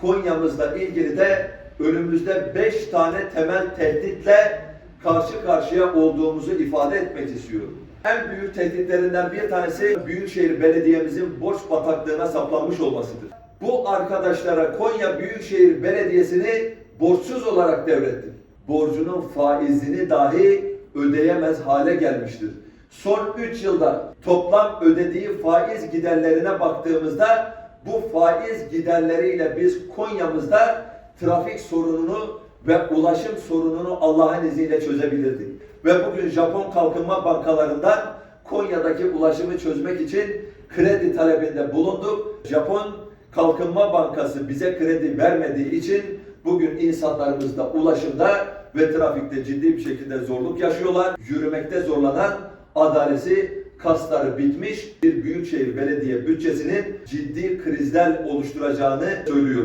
Konya'mızla ilgili de önümüzde 5 tane temel tehditle karşı karşıya olduğumuzu ifade etmek istiyorum. En büyük tehditlerinden bir tanesi Büyükşehir Belediye'mizin borç bataklığına saplanmış olmasıdır. Bu arkadaşlara Konya Büyükşehir Belediyesi'ni borçsuz olarak devrettik. Borcunun faizini dahi ödeyemez hale gelmiştir. Son 3 yılda toplam ödediği faiz giderlerine baktığımızda bu faiz giderleriyle biz Konya'mızda trafik sorununu ve ulaşım sorununu Allah'ın izniyle çözebilirdik. Ve bugün Japon kalkınma bankalarından Konya'daki ulaşımı çözmek için kredi talebinde bulunduk. Japon Kalkınma Bankası bize kredi vermediği için bugün insanlarımız da ulaşımda ve trafikte ciddi bir şekilde zorluk yaşıyorlar. Yürümekte zorlanan adalesi kasları bitmiş bir büyükşehir belediye bütçesinin ciddi krizler oluşturacağını söylüyorum.